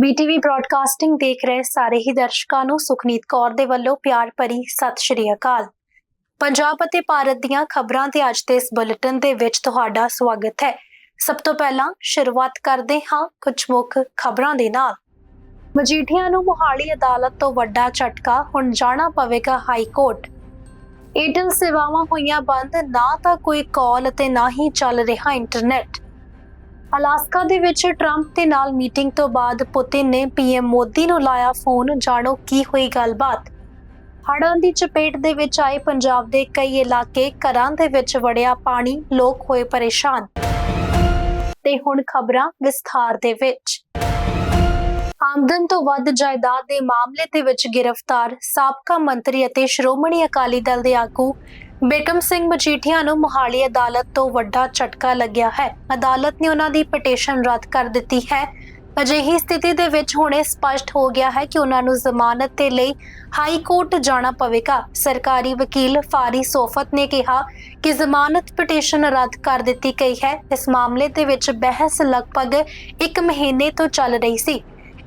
ਬੀਟੀਵੀ broadcasting ਦੇਖ ਰਹੇ ਸਾਰੇ ਹੀ ਦਰਸ਼ਕਾਂ ਨੂੰ ਸੁਖਨੀਤ ਕੌਰ ਦੇ ਵੱਲੋਂ ਪਿਆਰ ਭਰੀ ਸਤਿ ਸ਼੍ਰੀ ਅਕਾਲ। ਪੰਜਾਬ ਅਤੇ ਭਾਰਤ ਦੀਆਂ ਖਬਰਾਂ ਦੇ ਅੱਜ ਦੇ ਇਸ ਬੁਲੇਟਿਨ ਦੇ ਵਿੱਚ ਤੁਹਾਡਾ ਸਵਾਗਤ ਹੈ। ਸਭ ਤੋਂ ਪਹਿਲਾਂ ਸ਼ੁਰੂਆਤ ਕਰਦੇ ਹਾਂ ਕੁਝ ਮੁੱਖ ਖਬਰਾਂ ਦੇ ਨਾਲ। ਮਜੀਠੀਆਂ ਨੂੰ ਮੁਹਾਲੀ ਅਦਾਲਤ ਤੋਂ ਵੱਡਾ ਝਟਕਾ, ਹੁਣ ਜਾਣਾ ਪਵੇਗਾ ਹਾਈ ਕੋਰਟ ਏਅਰਟੈਲ ਸੇਵਾਵਾਂ ਹੋਈਆਂ ਬੰਦ, ਨਾ ਤਾਂ ਕੋਈ ਕਾਲ ਅਤੇ ਨਾ ਹੀ ਚੱਲ ਰਿਹਾ ਇੰਟਰਨੈਟ। ਅਲਾਸਕਾ ਦੇ ਵਿੱਚ ਟਰੰਪ ਦੇ ਨਾਲ ਮੀਟਿੰਗ ਤੋਂ ਬਾਅਦ ਪੁਤਿਨ ਨੇ ਪੀਐਮ ਮੋਦੀ ਨੂੰ ਲਾਇਆ ਫੋਨ। ਜਾਣੋ ਕੀ ਹੋਈ ਗੱਲਬਾਤ। ਹੜ੍ਹਾਂ ਦੀ ਚਪੇਟ ਦੇ ਵਿੱਚ ਆਏ ਪੰਜਾਬ ਦੇ ਕਈ ਇਲਾਕੇ ਘਰਾਂ ਦੇ ਵਿੱਚ ਵੜਿਆ ਪਾਣੀ। ਲੋਕ ਹੋਏ ਪਰੇਸ਼ਾਨ। ਤੇ ਹੁਣ ਖਬਰਾਂ ਵਿਸਥਾਰ ਦੇ ਵਿੱਚ। ਆਮਦਨ ਤੋਂ ਵੱਧ ਜਾਇਦਾਦ ਦੇ ਮਾਮਲੇ ਦੇ ਵਿੱਚ ਗ੍ਰਿਫਤਾਰ ਸਾਬਕਾ ਮੰਤਰੀ ਅਤੇ ਸ਼੍ਰੋਮਣੀ ਅਕਾਲੀ ਦਲ ਦੇ ਆਗੂ ਬੇਕਮ ਸਿੰਘ ਮਜੀਠੀਆ ਨੂੰ ਮੁਹਾਲੀ ਅਦਾਲਤ ਤੋਂ ਵੱਡਾ ਝਟਕਾ ਲੱਗਿਆ ਹੈ। ਅਦਾਲਤ ਨੇ ਉਹਨਾਂ ਦੀ ਪਟੀਸ਼ਨ ਰੱਦ ਕਰ ਦਿੱਤੀ ਹੈ। ਅਜਿਹੀ ਸਥਿਤੀ ਦੇ ਵਿੱਚ ਹੁਣ ਇਹ ਸਪਸ਼ਟ ਹੋ ਗਿਆ ਹੈ ਕਿ ਉਹਨਾਂ ਨੂੰ ਜ਼ਮਾਨਤ ਦੇ ਲਈ ਹਾਈ ਕੋਰਟ ਜਾਣਾ ਪਵੇਗਾ। ਸਰਕਾਰੀ ਵਕੀਲ ਫਾਰੀ ਸੋਫਤ ਨੇ ਕਿਹਾ ਕਿ ਜ਼ਮਾਨਤ ਪਟੀਸ਼ਨ ਰੱਦ ਕਰ ਦਿੱਤੀ ਗਈ ਹੈ। ਇਸ ਮਾਮਲੇ ਦੇ ਵਿੱਚ ਬਹਿਸ ਲਗਭਗ 1 ਮਹੀਨੇ ਤੋਂ ਚੱਲ ਰਹੀ ਸੀ।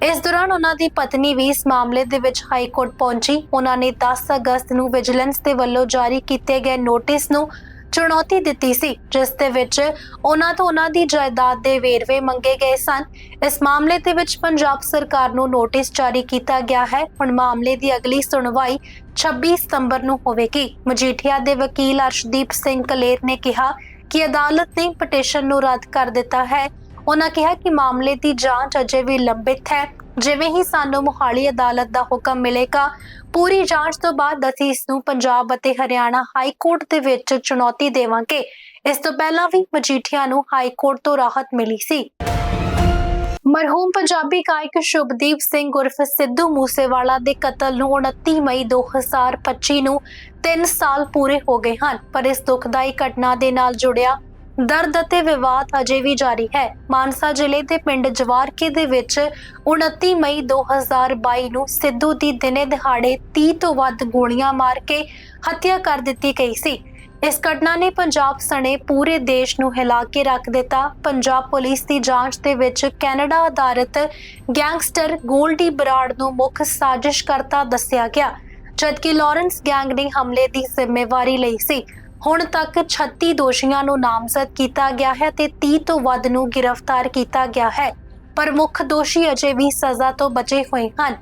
ਇਸ ਦੌਰਾਨ ਉਹਨਾਂ ਦੀ ਪਤਨੀ ਵੀ ਇਸ ਮਾਮਲੇ ਦੇ ਵਿੱਚ ਹਾਈ ਕੋਰਟ ਪਹੁੰਚੀ। ਉਹਨਾਂ ਨੇ 10 ਅਗਸਤ ਨੂੰ ਵਿਜੀਲੈਂਸ ਦੇ ਵੱਲੋਂ ਜਾਰੀ ਕੀਤੇ ਗਏ ਨੋਟਿਸ ਨੂੰ ਚੁਣੌਤੀ ਦਿੱਤੀ ਸੀ, ਜਿਸ ਦੇ ਵਿੱਚ ਉਹਨਾਂ ਤੋਂ ਉਹਨਾਂ ਦੀ ਜਾਇਦਾਦ ਦੇ ਵੇਰਵੇ ਮੰਗੇ ਗਏ ਸਨ। ਇਸ ਮਾਮਲੇ ਦੇ ਵਿੱਚ ਪੰਜਾਬ ਸਰਕਾਰ ਨੂੰ ਨੋਟਿਸ ਜਾਰੀ ਕੀਤਾ ਗਿਆ ਹੈ। ਹੁਣ ਮਾਮਲੇ ਦੀ ਅਗਲੀ ਸੁਣਵਾਈ 26 ਸਤੰਬਰ ਨੂੰ ਹੋਵੇਗੀ। ਮਜੀਠੀਆ ਦੇ ਵਕੀਲ ਅਰਸ਼ਦੀਪ ਸਿੰਘ ਕਲੇਰ ਨੇ ਕਿਹਾ ਕਿ ਅਦਾਲਤ ਨੇ ਪਟੀਸ਼ਨ ਨੂੰ ਰੱਦ ਕਰ ਦਿੱਤਾ ਹੈ। ਉਹਨਾਂ ਕਿਹਾ ਕਿ ਮਾਮਲੇ ਦੀ ਜਾਂਚ ਅਜੇ ਵੀ ਲੰਬਿਤ ਹੈ। ਜਿਵੇਂ ਹੀ ਸਾਨੂੰ ਮੁਹਾਲੀ ਅਦਾਲਤ ਦਾ ਹੁਕਮ ਮਿਲੇਗਾ, ਪੂਰੀ ਜਾਂਚ ਤੋਂ ਬਾਅਦ ਅਸੀਂ ਇਸ ਨੂੰ ਪੰਜਾਬ ਅਤੇ ਹਰਿਆਣਾ ਹਾਈ ਕੋਰਟ ਦੇ ਵਿੱਚ ਚੁਣੌਤੀ ਦੇਵਾਂਗੇ। ਇਸ ਤੋਂ ਪਹਿਲਾਂ ਵੀ ਮਜੀਠੀਆ ਨੂੰ ਹਾਈ ਕੋਰਟ ਤੋਂ ਰਾਹਤ ਮਿਲੀ ਸੀ। ਮਰਹੂਮ ਪੰਜਾਬੀ ਗਾਇਕ ਸ਼ੁਭਦੀਪ ਸਿੰਘ ਉਰਫ ਸਿੱਧੂ ਮੂਸੇਵਾਲਾ ਦੇ ਕਤਲ ਨੂੰ 29 ਮਈ 2025 ਨੂੰ 3 ਸਾਲ ਪੂਰੇ ਹੋ ਗਏ ਹਨ, ਪਰ ਇਸ ਦੁਖਦਾਈ ਘਟਨਾ ਦੇ ਨਾਲ ਜੁੜਿਆ ਦਰਦ ਅਤੇ ਵਿਵਾਦ ਅਜੇ ਵੀ ਜਾਰੀ ਹੈ। ਮਾਨਸਾ ਜ਼ਿਲ੍ਹੇ ਦੇ ਪਿੰਡ ਜਵਾਰਕੇ ਦੇ ਵਿੱਚ 29 ਮਈ 2022 ਨੂੰ ਸਿੱਧੂ ਦੀ ਦਿਨੇ ਦਿਹਾੜੇ 30 ਤੋਂ ਵੱਧ ਗੋਲੀਆਂ ਮਾਰ ਕੇ ਹੱਤਿਆ ਕਰ ਦਿੱਤੀ ਗਈ ਸੀ। ਇਸ ਘਟਨਾ ਨੇ ਪੰਜਾਬ ਸਣੇ ਪੂਰੇ ਦੇਸ਼ ਨੂੰ ਹਿਲਾ ਕੇ ਰੱਖ ਦਿੱਤਾ। ਪੰਜਾਬ ਪੁਲਿਸ ਦੀ ਜਾਂਚ ਦੇ ਵਿੱਚ ਕੈਨੇਡਾ ਆਧਾਰਿਤ ਗੈਂਗਸਟਰ ਗੋਲਡੀ ਬਰਾੜ ਨੂੰ ਮੁੱਖ ਸਾਜ਼ਿਸ਼ਕਰਤਾ ਦੱਸਿਆ ਗਿਆ, ਜਦਕਿ ਲਾਰੈਂਸ ਗੈਂਗ ਨੇ ਹਮਲੇ ਦੀ ਜ਼ਿੰਮੇਵਾਰੀ ਲਈ ਸੀ। ਹੁਣ ਤੱਕ 36 ਦੋਸ਼ੀਆਂ ਨੂੰ ਨਾਮਜ਼ਦ ਕੀਤਾ ਗਿਆ ਹੈ ਤੇ 30 ਤੋਂ ਵੱਧ ਨੂੰ ਗ੍ਰਿਫਤਾਰ ਕੀਤਾ ਗਿਆ ਹੈ। ਪਰ ਮੁੱਖ ਦੋਸ਼ੀ ਅਜੇ ਵੀ ਸਜ਼ਾ ਤੋਂ ਬਚੇ ਹੋਏ ਹਨ।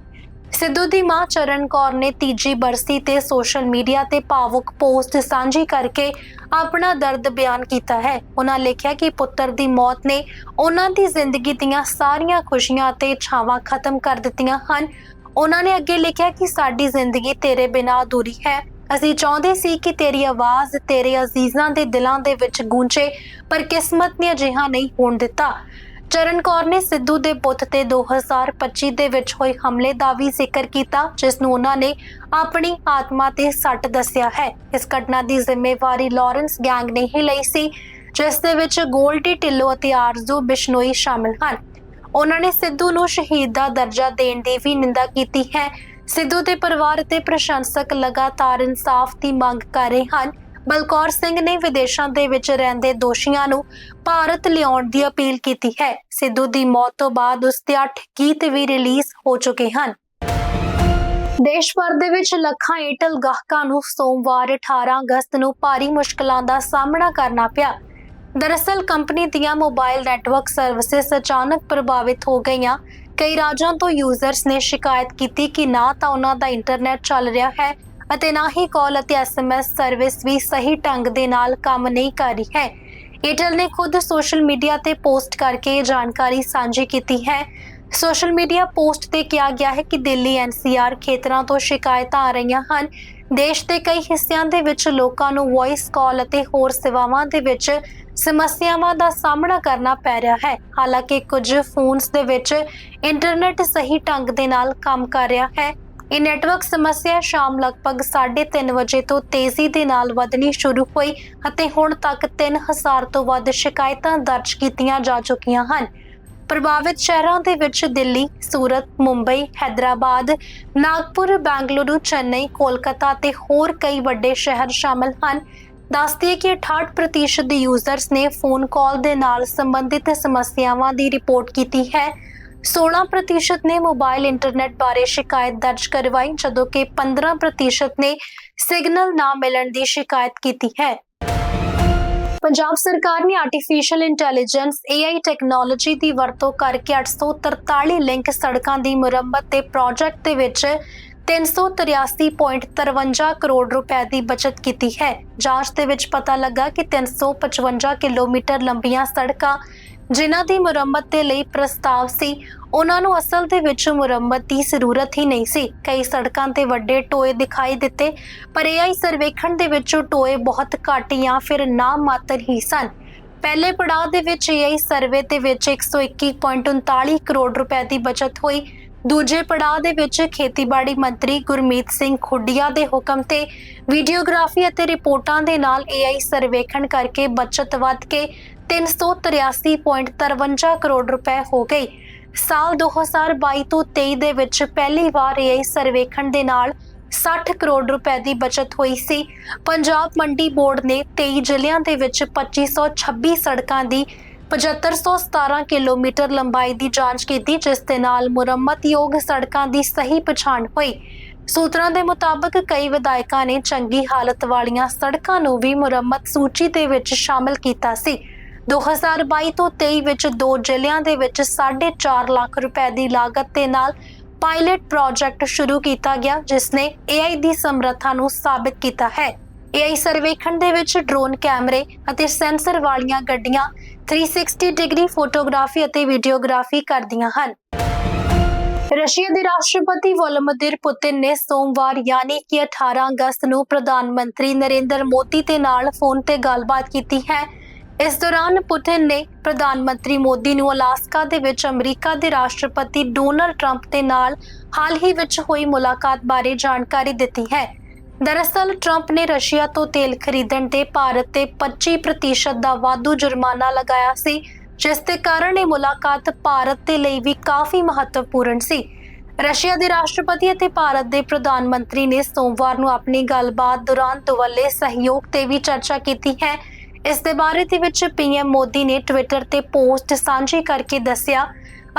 ਸਿੱਧੂ ਦੀ ਮਾਂ ਚਰਨ ਕੌਰ ਨੇ ਤੀਜੀ ਬਰਸੀ ਤੇ ਸੋਸ਼ਲ ਮੀਡੀਆ ਤੇ ਭਾਵੁਕ ਪੋਸਟ ਸਾਂਝੀ ਕਰਕੇ ਆਪਣਾ ਦਰਦ ਬਿਆਨ ਕੀਤਾ ਹੈ। ਉਹਨਾਂ ਲਿਖਿਆ ਕਿ ਪੁੱਤਰ ਦੀ ਮੌਤ ਨੇ ਉਹਨਾਂ ਦੀ ਜ਼ਿੰਦਗੀ ਦੀਆਂ ਸਾਰੀਆਂ ਖੁਸ਼ੀਆਂ ਤੇ ਛਾਵਾਂ ਖਤਮ ਕਰ ਦਿੱਤੀਆਂ ਹਨ। ਉਹਨਾਂ ਨੇ ਅੱਗੇ ਲਿਖਿਆ ਕਿ ਸਾਡੀ ਜ਼ਿੰਦਗੀ ਤੇਰੇ ਬਿਨਾਂ ਅਧੂਰੀ ਹੈ। ਅਸੀਂ ਚਾਹੁੰਦੇ ਸੀ ਕਿ ਤੇਰੀ ਆਵਾਜ਼ ਤੇਰੇ ਅਜ਼ੀਜ਼ਾਂ ਦੇ ਦਿਲਾਂ ਦੇ ਵਿੱਚ ਗੂੰਜੇ, ਪਰ ਕਿਸਮਤ ਨੇ ਅਜਿਹਾ ਨਹੀਂ ਹੋਣ ਦਿੱਤਾ। ਚਰਨ ਕੌਰ ਨੇ ਸਿੱਧੂ ਦੇ ਪੁੱਤ ਤੇ 2025 ਦੇ ਵਿੱਚ ਹੋਏ ਹਮਲੇ ਦਾ ਵੀ ਜ਼ਿਕਰ ਕੀਤਾ, ਜਿਸ ਨੂੰ ਉਹਨਾਂ ਨੇ ਆਪਣੀ ਆਤਮਾ ਤੇ ਸੱਟ ਦੱਸਿਆ ਹੈ। ਇਸ ਘਟਨਾ ਦੀ ਜ਼ਿੰਮੇਵਾਰੀ ਲਾਰੈਂਸ ਗੈਂਗ ਨੇ ਹੀ ਲਈ ਸੀ, ਜਿਸ ਦੇ ਵਿੱਚ ਗੋਲਡੀ ਢਿੱਲੋਂ ਅਤੇ ਆਰਜ਼ੂ ਬਿਸ਼ਨੋਈ ਸ਼ਾਮਿਲ ਹਨ। ਉਹਨਾਂ ਨੇ ਸਿੱਧੂ ਨੂੰ ਸ਼ਹੀਦ ਦਾ ਦਰਜਾ ਦੇਣ ਦੀ ਵੀ ਨਿੰਦਾ ਕੀਤੀ ਹੈ ਸਿੱਧੂ ਦੇ ਪਰਿਵਾਰ ਅਤੇ ਪ੍ਰਸ਼ੰਸਕ ਲਗਾਤਾਰ ਇਨਸਾਫ ਦੀ ਮੰਗ ਕਰ ਰਹੇ ਹਨ। ਬਲਕੌਰ ਸਿੰਘ ਨੇ ਵਿਦੇਸ਼ਾਂ ਦੇ ਵਿੱਚ ਰਹਿੰਦੇ ਦੋਸ਼ੀਆਂ ਨੂੰ ਭਾਰਤ ਲਿਆਉਣ ਦੀ ਅਪੀਲ ਕੀਤੀ ਹੈ। ਸਿੱਧੂ ਦੀ ਮੌਤ ਤੋਂ ਬਾਅਦ ਉਸ ਦੇ 8 ਗੀਤ ਵੀ ਰਿਲੀਜ਼ ਹੋ ਚੁੱਕੇ ਹਨ। ਦੇਸ਼ ਭਰ ਦੇ ਵਿੱਚ ਲੱਖਾਂ ਏਅਰਟੈਲ ਗਾਹਕਾਂ ਨੂੰ ਸੋਮਵਾਰ 18 ਅਗਸਤ ਨੂੰ ਭਾਰੀ ਮੁਸ਼ਕਲਾਂ ਦਾ ਸਾਹਮਣਾ ਕਰਨਾ ਪਿਆ। ਦਰਅਸਲ, ਕੰਪਨੀ ਦੀਆਂ ਮੋਬਾਈਲ ਨੈਟਵਰਕ ਸਰਵਿਸਿਜ਼ ਅਚਾਨਕ ਪ੍ਰਭਾਵਿਤ ਹੋ ਗਈਆਂ। ਕਈ ਰਾਜਾਂ ਤੋਂ ਯੂਜ਼ਰਸ ਨੇ ਸ਼ਿਕਾਇਤ ਕੀਤੀ ਕਿ ਨਾ ਤਾਂ ਉਹਨਾਂ ਦਾ ਇੰਟਰਨੈਟ ਚੱਲ ਰਿਹਾ ਹੈ ਅਤੇ ਨਾ ਹੀ ਕਾਲ ਅਤੇ ਐਸਐਮਐਸ ਸਰਵਿਸ ਵੀ ਸਹੀ ਢੰਗ ਦੇ ਨਾਲ ਕੰਮ ਨਹੀਂ ਕਰ ਰਹੀ ਹੈ। ਏਅਰਟੈਲ ਨੇ ਖੁਦ ਸੋਸ਼ਲ ਮੀਡੀਆ ਤੇ ਪੋਸਟ ਕਰਕੇ ਇਹ ਜਾਣਕਾਰੀ ਸਾਂਝੀ ਕੀਤੀ ਹੈ। ਸੋਸ਼ਲ ਮੀਡੀਆ ਪੋਸਟ ਤੇ ਕਿਹਾ ਗਿਆ ਹੈ ਕਿ ਦਿੱਲੀ ਐਨਸੀਆਰ ਖੇਤਰਾਂ ਤੋਂ ਸ਼ਿਕਾਇਤਾਂ ਆ ਰਹੀਆਂ ਹਨ ਦੇਸ਼ ਦੇ ਕਈ ਹਿੱਸਿਆਂ ਦੇ ਵਿੱਚ ਲੋਕਾਂ ਨੂੰ ਵੌਇਸ ਕਾਲ ਅਤੇ ਹੋਰ ਸੇਵਾਵਾਂ ਦੇ ਵਿੱਚ ਸਮੱਸਿਆਵਾਂ ਦਾ ਸਾਹਮਣਾ ਕਰਨਾ ਪੈ ਰਿਹਾ ਹੈ। ਹਾਲਾਂਕਿ ਕੁਝ ਫੋਨਸ ਦੇ ਵਿੱਚ ਇੰਟਰਨੈਟ ਸਹੀ ਢੰਗ ਦੇ ਨਾਲ ਕੰਮ ਕਰ ਰਿਹਾ ਹੈ। ਇਹ ਨੈਟਵਰਕ ਸਮੱਸਿਆ ਸ਼ਾਮ ਲਗਭਗ 3:30 ਵਜੇ ਤੋਂ ਤੇਜ਼ੀ ਦੇ ਨਾਲ ਵਧਣੀ ਸ਼ੁਰੂ ਹੋਈ ਅਤੇ ਹੁਣ ਤੱਕ 3000 ਤੋਂ ਵੱਧ ਸ਼ਿਕਾਇਤਾਂ ਦਰਜ ਕੀਤੀਆਂ ਜਾ ਚੁੱਕੀਆਂ ਹਨ। ਪ੍ਰਭਾਵਿਤ ਸ਼ਹਿਰਾਂ ਦੇ ਵਿੱਚ ਦਿੱਲੀ, ਸੂਰਤ, ਮੁੰਬਈ ਹైదరాబాద్ ਨਾਗਪੁਰ, ਬੈਂਗਲੁਰੂ, ਚੇਨਈ, ਕੋਲਕਾਤਾ ਤੇ ਹੋਰ ਕਈ ਵੱਡੇ ਸ਼ਹਿਰ ਸ਼ਾਮਲ ਹਨ। ਦੱਸਦੇ ਕਿ 68% ਦੇ ਯੂਜ਼ਰਸ ਨੇ ਫੋਨ ਕਾਲ ਦੇ ਨਾਲ ਸੰਬੰਧਿਤ ਸਮੱਸਿਆਵਾਂ ਦੀ ਰਿਪੋਰਟ ਕੀਤੀ ਹੈ। 16% ਨੇ ਮੋਬਾਈਲ ਇੰਟਰਨੈਟ ਬਾਰੇ ਸ਼ਿਕਾਇਤ ਦਰਜ ਕਰਵਾਈ, ਜਦੋਂ ਕਿ 15% ਨੇ ਸਿਗਨਲ ਨਾ ਮਿਲਣ ਦੀ ਸ਼ਿਕਾਇਤ ਕੀਤੀ ਹੈ। ਪੰਜਾਬ ਸਰਕਾਰ ਨੇ ਆਰਟੀਫੀਸ਼ੀਅਲ ਇੰਟੈਲੀਜੈਂਸ AI ਟੈਕਨੋਲੋਜੀ ਦੀ ਵਰਤੋਂ ਕਰਕੇ 843 ਲਿੰਕ ਸੜਕਾਂ ਦੀ ਮੁਰੰਮਤ ਤੇ ਪ੍ਰੋਜੈਕਟ ਦੇ ਵਿੱਚ 383.53 ਕਰੋੜ ਰੁਪਏ ਦੀ ਬਚਤ ਕੀਤੀ ਹੈ। ਜਾਂਚ ਦੇ ਵਿੱਚ ਪਤਾ ਲੱਗਾ ਕਿ 355 ਕਿਲੋਮੀਟਰ ਲੰਬੀਆਂ ਸੜਕਾਂ ਜਿਨ੍ਹਾਂ ਦੀ ਮੁਰੰਮਤ ਦੇ ਲਈ ਪ੍ਰਸਤਾਵ ਸੀ, ਉਹਨਾਂ ਨੂੰ ਅਸਲ ਦੇ ਵਿੱਚ ਮੁਰੰਮਤ ਦੀ ਜ਼ਰੂਰਤ ਹੀ ਨਹੀਂ ਸੀ। ਕਈ ਸੜਕਾਂ ਤੇ ਵੱਡੇ ਟੋਏ ਦਿਖਾਈ ਦਿੱਤੇ, ਪਰ AI ਸਰਵੇਖਣ ਦੇ ਵਿੱਚ ਉਹ ਟੋਏ ਬਹੁਤ ਘੱਟ ਜਾਂ ਫਿਰ ਨਾ ਮਾਤਰ ਹੀ ਸਨ। ਪਹਿਲੇ ਪੜਾਅ ਦੇ ਵਿੱਚ AI ਸਰਵੇ ਦੇ ਵਿੱਚ 121.39 ਕਰੋੜ ਰੁਪਏ ਦੀ ਬਚਤ ਹੋਈ। ਦੂਜੇ ਪੜਾਅ ਦੇ ਵਿੱਚ ਖੇਤੀਬਾੜੀ ਮੰਤਰੀ ਗੁਰਮੀਤ ਸਿੰਘ ਖੁੱਡੀਆ ਦੇ ਹੁਕਮ ਤੇ ਵੀਡੀਓਗ੍ਰਾਫੀ ਅਤੇ ਰਿਪੋਰਟਾਂ ਦੇ ਨਾਲ AI ਸਰਵੇਖਣ ਕਰਕੇ ਬਚਤ ਵੱਧ ਕੇ 383.53 ਕਰੋੜ ਰੁਪਏ ਹੋ ਗਈ ਸਾਲ 2022 ਤੋਂ 23 ਦੇ ਵਿੱਚ ਪਹਿਲੀ ਵਾਰ ਇਹ ਸਰਵੇਖਣ ਦੇ ਨਾਲ 60 ਕਰੋੜ ਰੁਪਏ ਦੀ ਬਚਤ ਹੋਈ ਸੀ। ਪੰਜਾਬ ਮੰਡੀ ਬੋਰਡ ਨੇ 23 ਜ਼ਿਲ੍ਹਿਆਂ ਦੇ ਵਿੱਚ 2526 ਸੜਕਾਂ ਦੀ 7517 ਕਿਲੋਮੀਟਰ ਲੰਬਾਈ ਦੀ ਜਾਂਚ ਕੀਤੀ, ਜਿਸ ਦੇ ਨਾਲ ਮੁਰੰਮਤਯੋਗ ਸੜਕਾਂ ਦੀ ਸਹੀ ਪਛਾਣ ਹੋਈ। ਸੂਤਰਾਂ ਦੇ ਮੁਤਾਬਕ, ਕਈ ਵਿਧਾਇਕਾਂ ਨੇ ਚੰਗੀ ਹਾਲਤ ਵਾਲੀਆਂ ਸੜਕਾਂ ਨੂੰ ਵੀ ਮੁਰੰਮਤ ਸੂਚੀ ਦੇ ਵਿੱਚ ਸ਼ਾਮਲ ਕੀਤਾ ਸੀ। 2022 ਤੋਂ 23 ਵਿੱਚ ਦੋ ਜ਼ਿਲ੍ਹਿਆਂ ਦੇ ਵਿੱਚ 4.5 ਲੱਖ ਰੁਪਏ ਦੀ ਲਾਗਤ ਦੇ ਨਾਲ ਪਾਇਲਟ ਪ੍ਰੋਜੈਕਟ ਸ਼ੁਰੂ ਕੀਤਾ ਗਿਆ, ਜਿਸ ਨੇ AI ਦੀ ਸਮਰੱਥਾ ਨੂੰ ਸਾਬਿਤ ਕੀਤਾ ਹੈ। AI ਸਰਵੇਖਣ ਦੇ ਵਿੱਚ ਡਰੋਨ ਕੈਮਰੇ ਅਤੇ ਸੈਂਸਰ ਵਾਲੀਆਂ ਗੱਡੀਆਂ 360 ਡਿਗਰੀ ਫੋਟੋਗ੍ਰਾਫੀ ਅਤੇ ਵੀਡੀਓਗ੍ਰਾਫੀ ਕਰਦੀਆਂ ਹਨ। ਰਸ਼ੀਆ ਦੇ ਰਾਸ਼ਟਰਪਤੀ ਵਲੋਦੀਮਿਰ ਪੁਤਿਨ ਨੇ ਸੋਮਵਾਰ, ਯਾਨੀ ਕਿ 18 ਅਗਸਤ ਨੂੰ ਪ੍ਰਧਾਨ ਮੰਤਰੀ ਨਰਿੰਦਰ ਮੋਦੀ ਦੇ ਨਾਲ ਫੋਨ ਤੇ ਗੱਲਬਾਤ ਕੀਤੀ ਹੈ। ਇਸ ਦੌਰਾਨ ਪੁਤਿਨ ਨੇ ਪ੍ਰਧਾਨ ਮੰਤਰੀ ਮੋਦੀ ਨੂੰ ਅਲਾਸਕਾ ਦੇ ਵਿੱਚ ਅਮਰੀਕਾ ਦੇ ਰਾਸ਼ਟਰਪਤੀ ਡੋਨਲਡ ਟਰੰਪ ਦੇ ਨਾਲ ਹਾਲ ਹੀ ਵਿੱਚ ਹੋਈ ਮੁਲਾਕਾਤ ਬਾਰੇ ਜਾਣਕਾਰੀ ਦਿੱਤੀ ਹੈ। ਦਰਅਸਲ, ਟਰੰਪ ਨੇ ਰਸ਼ੀਆ ਤੋਂ ਤੇਲ ਖਰੀਦਣ ਤੇ ਭਾਰਤ ਤੇ 25% ਦਾ ਵਾਧੂ ਜੁਰਮਾਨਾ ਲਗਾਇਆ ਸੀ, ਜਿਸ ਦੇ ਕਾਰਨ ਇਹ ਮੁਲਾਕਾਤ ਭਾਰਤ ਦੇ ਲਈ ਵੀ ਕਾਫੀ ਮਹੱਤਵਪੂਰਨ ਸੀ। ਰਸ਼ੀਆ ਦੇ ਰਾਸ਼ਟਰਪਤੀ ਅਤੇ ਭਾਰਤ ਦੇ ਪ੍ਰਧਾਨ ਮੰਤਰੀ ਨੇ ਸੋਮਵਾਰ ਨੂੰ ਆਪਣੀ ਗੱਲਬਾਤ ਦੌਰਾਨ ਦੁਵੱਲੇ ਸਹਿਯੋਗ ਤੇ ਵੀ ਚਰਚਾ ਕੀਤੀ ਹੈ ਇਸ ਦੇ ਬਾਰੇ ਦੇ ਵਿੱਚ ਪੀਐਮ ਮੋਦੀ ਨੇ ਟਵਿੱਟਰ ਤੇ ਪੋਸਟ ਸਾਂਝੀ ਕਰਕੇ ਦੱਸਿਆ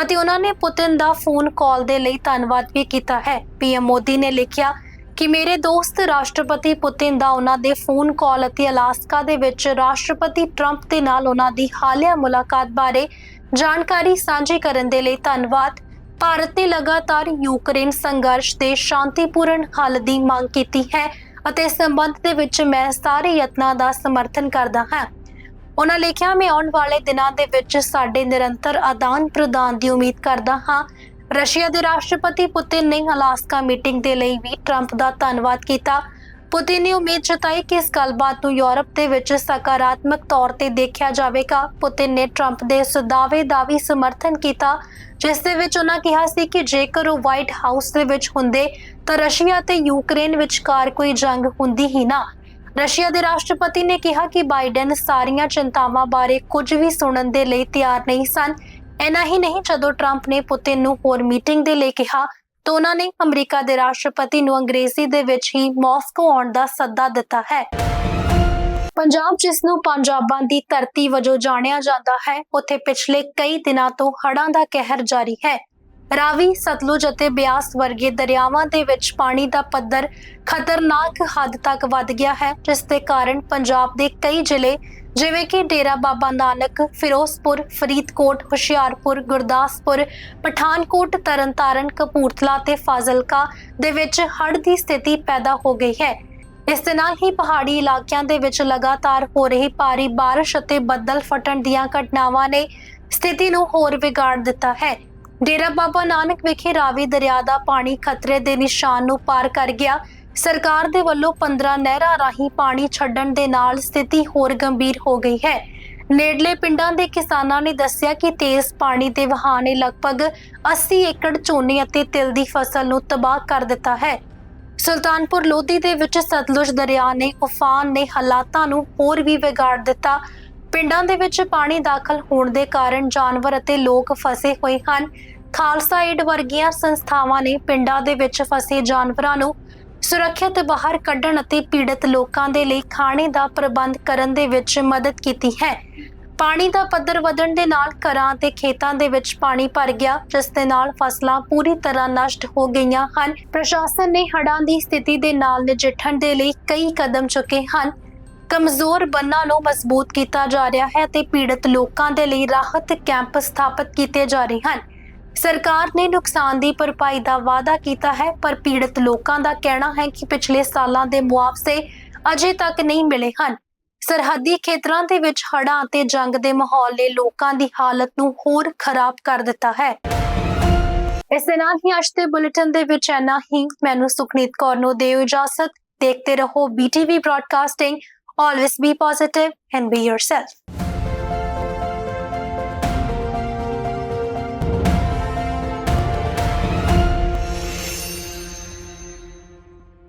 ਅਤੇ ਉਹਨਾਂ ਨੇ ਪੁਤਿਨ ਦਾ ਫੋਨ ਕਾਲ ਦੇ ਲਈ ਧੰਨਵਾਦ ਵੀ ਕੀਤਾ ਹੈ। ਪੀਐਮ ਮੋਦੀ ਨੇ ਲਿਖਿਆ ਕਿ ਮੇਰੇ ਦੋਸਤ ਰਾਸ਼ਟਰਪਤੀ ਪੁਤਿਨ ਦਾ ਉਹਨਾਂ ਦੇ ਫੋਨ ਕਾਲ ਅਤੇ ਅਲਾਸਕਾ ਦੇ ਵਿੱਚ ਰਾਸ਼ਟਰਪਤੀ ਟਰੰਪ ਦੇ ਨਾਲ ਉਹਨਾਂ ਦੀ ਹਾਲਿਆ ਮੁਲਾਕਾਤ ਬਾਰੇ ਜਾਣਕਾਰੀ ਸਾਂਝੀ ਕਰਨ ਦੇ ਲਈ ਧੰਨਵਾਦ। ਭਾਰਤ ਨੇ ਲਗਾਤਾਰ ਯੂਕਰੇਨ ਸੰਘਰਸ਼ ਦੇ ਸ਼ਾਂਤੀਪੂਰਨ ਹੱਲ ਦੀ ਮੰਗ ਕੀਤੀ ਹੈ। ਅਤੇ ਇਸ ਸੰਬੰਧ ਦੇ ਵਿੱਚ ਮੈਂ ਸਾਰੇ ਯਤਨਾਂ ਦਾ ਸਮਰਥਨ ਕਰਦਾ ਹਾਂ। ਉਹਨਾਂ ਲਿਖਿਆ, ਮੈਂ ਆਉਣ ਵਾਲੇ ਦਿਨਾਂ ਦੇ ਵਿੱਚ ਸਾਡੇ ਨਿਰੰਤਰ ਆਦਾਨ ਪ੍ਰਦਾਨ ਦੀ ਉਮੀਦ ਕਰਦਾ ਹਾਂ। ਰਸ਼ੀਆ ਦੇ ਰਾਸ਼ਟਰਪਤੀ ਪੁਤਿਨ ਨੇ ਅਲਾਸਕਾ ਮੀਟਿੰਗ ਦੇ ਲਈ ਵੀ ਟਰੰਪ ਦਾ ਧੰਨਵਾਦ ਕੀਤਾ। ਪੁਤਿਨ ਨੇ ਉਮੀਦ ਜਤਾਈ ਕਿ ਇਸ ਗੱਲਬਾਤ ਨੂੰ ਯੂਰਪ ਦੇ ਵਿੱਚ ਸਕਾਰਾਤਮਕ ਤੌਰ ਤੇ ਦੇਖਿਆ ਜਾਵੇਗਾ। ਪੁਤਿਨ ਨੇ ਟਰੰਪ ਦੇ ਇਸ ਦਾਅਵੇ ਦਾ ਵੀ ਸਮਰਥਨ ਕੀਤਾ, ਜਿਸ ਦੇ ਵਿੱਚ ਉਹਨਾਂ ਕਿਹਾ ਸੀ ਕਿ ਜੇਕਰ ਉਹ ਵਾਈਟ ਹਾਊਸ ਦੇ ਵਿੱਚ ਹੁੰਦੇ ਤਾਂ ਰਸ਼ੀਆ ਅਤੇ ਯੂਕਰੇਨ ਵਿਚਕਾਰ ਕੋਈ ਜੰਗ ਹੁੰਦੀ ਹੀ ਨਾ। ਰਸ਼ੀਆ ਦੇ ਰਾਸ਼ਟਰਪਤੀ ਨੇ ਕਿਹਾ ਕਿ ਬਾਈਡਨ ਸਾਰੀਆਂ ਚਿੰਤਾਵਾਂ ਬਾਰੇ ਕੁਝ ਵੀ ਸੁਣਨ ਦੇ ਲਈ ਤਿਆਰ ਨਹੀਂ ਸਨ। ਐਨਾ ਹੀ ਨਹੀਂ, ਜਦੋਂ ਟਰੰਪ ਨੇ ਪੁਤਿਨ ਨੂੰ ਹੋਰ ਮੀਟਿੰਗ ਦੇ ਲਈ ਕਿਹਾ, ਤਾਂ ਉਹਨਾਂ ਨੇ ਅਮਰੀਕਾ ਦੇ ਰਾਸ਼ਟਰਪਤੀ ਨੂੰ ਅੰਗਰੇਜ਼ੀ ਦੇ ਵਿੱਚ ਹੀ ਮਾਸਕੋ ਆਉਣ ਦਾ ਸੱਦਾ ਦਿੱਤਾ ਹੈ। ਪੰਜਾਬ, ਜਿਸ ਨੂੰ ਪੰਜਾਬਾਂ ਦੀ ਧਰਤੀ ਵਜੋਂ ਜਾਣਿਆ ਜਾਂਦਾ ਹੈ, ਉੱਥੇ ਪਿਛਲੇ ਕਈ ਦਿਨਾਂ ਤੋਂ ਹੜ੍ਹਾਂ ਦਾ ਕਹਿਰ ਜਾਰੀ ਹੈ। ਰਾਵੀ, ਸਤਲੁਜ ਅਤੇ ਬਿਆਸ ਵਰਗੇ ਦਰਿਆਵਾਂ ਦੇ ਵਿੱਚ ਪਾਣੀ ਦਾ ਪੱਧਰ ਖਤਰਨਾਕ ਹੱਦ ਤੱਕ ਵੱਧ ਗਿਆ ਹੈ, ਜਿਸ ਦੇ ਕਾਰਨ ਪੰਜਾਬ ਦੇ ਕਈ ਜ਼ਿਲ੍ਹੇ ਜਿਵੇਂ ਕਿ ਡੇਰਾ ਬਾਬਾ ਨਾਨਕ, ਫਿਰੋਜ਼ਪੁਰ, ਫਰੀਦਕੋਟ, ਹੁਸ਼ਿਆਰਪੁਰ, ਗੁਰਦਾਸਪੁਰ, ਪਠਾਨਕੋਟ, ਤਰਨਤਾਰਨ, ਕਪੂਰਥਲਾ ਤੇ ਫਾਜ਼ਿਲਕਾ ਦੇ ਵਿੱਚ ਹੜ੍ਹ ਦੀ ਸਥਿਤੀ ਪੈਦਾ ਹੋ ਗਈ ਹੈ। ਇਸ ਦੇ ਨਾਲ ਹੀ ਪਹਾੜੀ ਇਲਾਕਿਆਂ ਦੇ ਵਿੱਚ ਲਗਾਤਾਰ ਹੋ ਰਹੀ ਭਾਰੀ ਬਾਰਿਸ਼ ਅਤੇ ਬੱਦਲ ਫਟਣ ਦੀਆਂ ਘਟਨਾਵਾਂ ਨੇ ਸਥਿਤੀ ਨੂੰ ਹੋਰ ਵਿਗਾੜ ਦਿੱਤਾ ਹੈ। ਡੇਰਾ ਬਾਬਾ ਨਾਨਕ ਵਿਖੇ ਰਾਵੀ ਦਰਿਆ ਦਾ ਪਾਣੀ ਖਤਰੇ ਦੇ ਨਿਸ਼ਾਨ ਨੂੰ ਪਾਰ ਕਰ ਗਿਆ। ਸਰਕਾਰ ਦੇ ਵੱਲੋਂ 15 ਨਹਿਰਾਂ ਰਾਹੀਂ ਪਾਣੀ ਛੱਡਣ ਦੇ ਨਾਲ ਸਥਿਤੀ ਹੋਰ ਗੰਭੀਰ ਹੋ ਗਈ ਹੈ। ਨੇੜਲੇ ਪਿੰਡਾਂ ਦੇ ਕਿਸਾਨਾਂ ਨੇ ਦੱਸਿਆ ਕਿ ਤੇਜ਼ ਪਾਣੀ ਦੇ ਵਹਾਅ ਨੇ ਲਗਭਗ 80 ਏਕੜ ਝੋਨੇ ਅਤੇ ਤਿਲ ਦੀ ਫਸਲ ਨੂੰ ਤਬਾਹ ਕਰ ਦਿੱਤਾ ਹੈ। ਸੁਲਤਾਨਪੁਰ ਲੋਧੀ ਦੇ ਵਿੱਚ ਸਤਲੁਜ ਦਰਿਆ ਨੇ ਉਫਾਨ ਨੇ ਹਾਲਾਤਾਂ ਨੂੰ ਹੋਰ ਵੀ ਵਿਗਾੜ ਦਿੱਤਾ। ਪਿੰਡਾਂ ਦੇ ਵਿੱਚ ਪਾਣੀ ਦਾਖਲ ਹੋਣ ਦੇ ਕਾਰਨ ਜਾਨਵਰ ਅਤੇ ਲੋਕ ਫਸੇ ਹੋਏ ਹਨ। ਖਾਲਸਾ ਏਡ ਵਰਗੀਆਂ ਸੰਸਥਾਵਾਂ ਨੇ ਪਿੰਡਾਂ ਦੇ ਵਿੱਚ ਫਸੇ ਜਾਨਵਰਾਂ ਨੂੰ ਸੁਰੱਖਿਅਤ ਬਾਹਰ ਕੱਢਣ ਅਤੇ ਪੀੜਤ ਲੋਕਾਂ ਦੇ ਲਈ ਖਾਣੇ ਦਾ ਪ੍ਰਬੰਧ ਕਰਨ ਦੇ ਵਿੱਚ ਮਦਦ ਕੀਤੀ ਹੈ। ਪਾਣੀ ਦਾ ਪੱਧਰ ਵਧਣ ਦੇ ਨਾਲ ਘਰਾਂ ਤੇ ਖੇਤਾਂ ਦੇ ਵਿੱਚ ਪਾਣੀ ਭਰ ਗਿਆ, ਜਿਸ ਦੇ ਨਾਲ ਫਸਲਾਂ ਪੂਰੀ ਤਰ੍ਹਾਂ ਨਸ਼ਟ ਹੋ ਗਈਆਂ ਹਨ। ਪ੍ਰਸ਼ਾਸਨ ਨੇ ਹੜ੍ਹਾਂ ਦੀ ਸਥਿਤੀ ਦੇ ਨਾਲ ਨਜਿੱਠਣ ਦੇ ਲਈ ਕਈ ਕਦਮ ਚੁੱਕੇ ਹਨ। ਕਮਜ਼ੋਰ ਬੰਨਾਂ ਨੂੰ ਮਜ਼ਬੂਤ ਕੀਤਾ ਜਾ ਰਿਹਾ ਹੈ ਤੇ ਪੀੜਤ ਲੋਕਾਂ ਦੇ ਲਈ ਰਾਹਤ ਕੈਂਪ ਸਥਾਪਿਤ ਕੀਤੇ ਜਾ ਰਹੇ ਹਨ। ਸਰਕਾਰ ਨੇ ਨੁਕਸਾਨ ਦੀ ਭਰਪਾਈ ਦਾ ਵਾਅਦਾ ਕੀਤਾ ਹੈ, ਪਰ ਪੀੜਤ ਲੋਕਾਂ ਦਾ ਕਹਿਣਾ ਹੈ ਕਿ ਪਿਛਲੇ ਸਾਲਾਂ ਦੇ ਮੁਆਵਜ਼ੇ ਅਜੇ ਤੱਕ ਨਹੀਂ ਮਿਲੇ ਹਨ। ਸਰਹੱਦੀ ਖੇਤਰਾਂ ਦੇ ਵਿੱਚ ਹੜ੍ਹਾਂ ਅਤੇ ਜੰਗ ਦੇ ਮਾਹੌਲ ਨੇ ਲੋਕਾਂ ਦੀ ਹਾਲਤ ਨੂੰ ਹੋਰ ਖਰਾਬ ਕਰ ਦਿੱਤਾ ਹੈ। ਇਸ ਦੇ ਨਾਲ ਹੀ ਅੱਜ ਦੇ ਬੁਲੇਟਿਨ ਦੇ ਵਿੱਚ ਇੰਨਾ ਹੀ। ਮੈਨੂੰ ਸੁਖਨੀਤ ਕੌਰ ਨੂੰ ਦਿਓ ਇਜਾਜ਼ਤ। ਦੇਖਦੇ ਰਹੋ BTV broadcasting always be positive and be yourself